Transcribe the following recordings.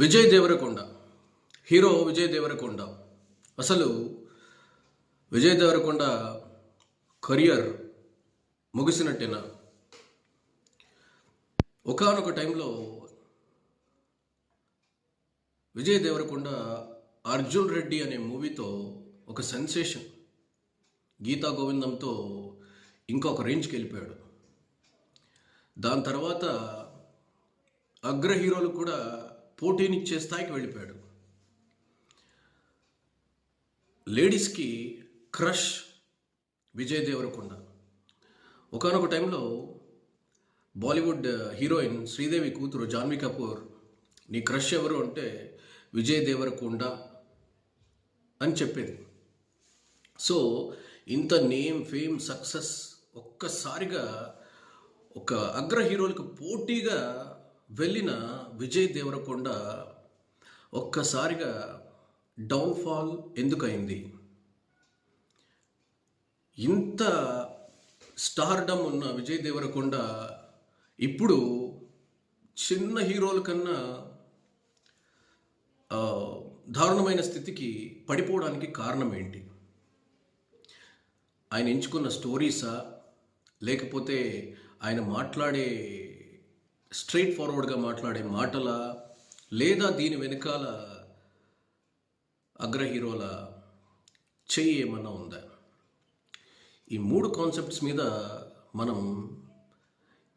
Vijay Deverakonda. Hero Vijay Deverakonda. అసలు Vijay Devarakonda career ముగిసినట్టేనా? ఒకానొక టైంలో విజయ్ దేవరకొండ అర్జున్ రెడ్డి అనే మూవీతో ఒక సెన్సేషన్. గీతా గోవిందంతో ఇంకొక రేంజ్కి వెళ్ళిపోయాడు దాని తర్వాత అగ్ర హీరోలు కూడా పోటీనిచ్చే స్థాయికి వెళ్ళిపోయాడు. లేడీస్కి క్రష్ విజయ్ దేవరకొండ. ఒకనొక టైంలో బాలీవుడ్ హీరోయిన్ శ్రీదేవి కూతురు జాన్వీ కపూర్ నీ క్రష్ ఎవరు అంటే విజయ్ దేవరకొండ అని చెప్పేది. సో ఇంత నేమ్ ఫేమ్ సక్సెస్ ఒక్కసారిగా ఒక అగ్ర హీరోలకు పోటీగా వెళ్ళిన విజయ్ దేవరకొండ ఒక్కసారిగా డౌన్ఫాల్ ఎందుకయింది ఇంత స్టార్డమ్ ఉన్న విజయ్ దేవరకొండ ఇప్పుడు చిన్న హీరోల కన్నా దారుణమైన స్థితికి పడిపోవడానికి కారణం ఏంటి ఆయన ఎంచుకున్న స్టోరీసా? లేకపోతే ఆయన మాట్లాడే స్ట్రైట్ ఫార్వర్డ్గా మాట్లాడే మాటలా లేదా దీని వెనకాల అగ్ర హీరోల చెయ్యి ఏమన్నా ఉందా? ఈ మూడు కాన్సెప్ట్స్ మీద మనం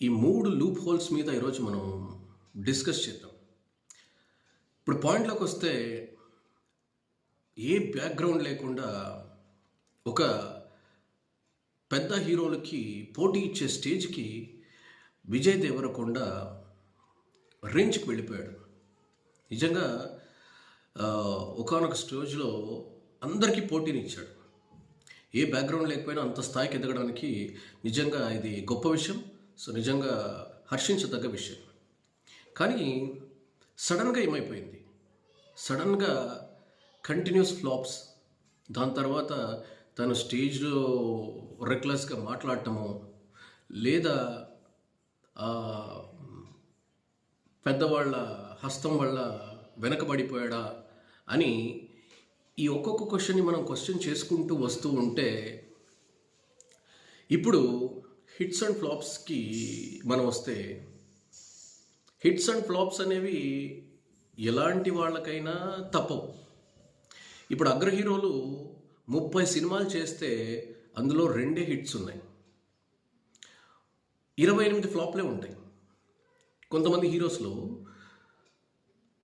ఈ మూడు లూప్ హోల్స్ మీద ఈరోజు మనం డిస్కస్ చేద్దాం. ఇప్పుడు పాయింట్లోకి వస్తే ఏ బ్యాక్గ్రౌండ్ లేకుండా ఒక పెద్ద హీరోలకి పోటీ ఇచ్చే స్టేజ్కి విజయ్ దేవరకొండ రేంజ్కి వెళ్ళిపోయాడు. నిజంగా ఒకనొక స్టేజ్లో అందరికీ పోటీనిచ్చాడు. ఏ బ్యాక్గ్రౌండ్ లేకపోయినా అంత స్థాయికి ఎదగడానికి నిజంగా ఇది గొప్ప విషయం. సో నిజంగా హర్షించదగ్గ విషయం. కానీ సడన్గా ఏమైపోయింది? సడన్గా కంటిన్యూస్ ఫ్లాప్స్. దాని తర్వాత తను స్టేజ్లో రెక్లెస్గా మాట్లాడటము లేదా పెద్దవాళ్ళ హస్తం వల్ల వెనకబడిపోయాడా అని ఈ ఒక్కొక్క క్వశ్చన్ని మనం క్వశ్చన్ చేసుకుంటూ వస్తూ ఉంటే ఇప్పుడు హిట్స్ అండ్ ఫ్లాప్స్కి మనం వస్తే హిట్స్ అండ్ ఫ్లాప్స్ అనేవి ఎలాంటి వాళ్ళకైనా తప్పవు. ఇప్పుడు అగ్ర హీరోలు ముప్పై సినిమాలు చేస్తే అందులో రెండే హిట్స్ ఉన్నాయి. ఇరవై ఎనిమిది ఫ్లాప్లే ఉంటాయి. కొంతమంది హీరోస్లో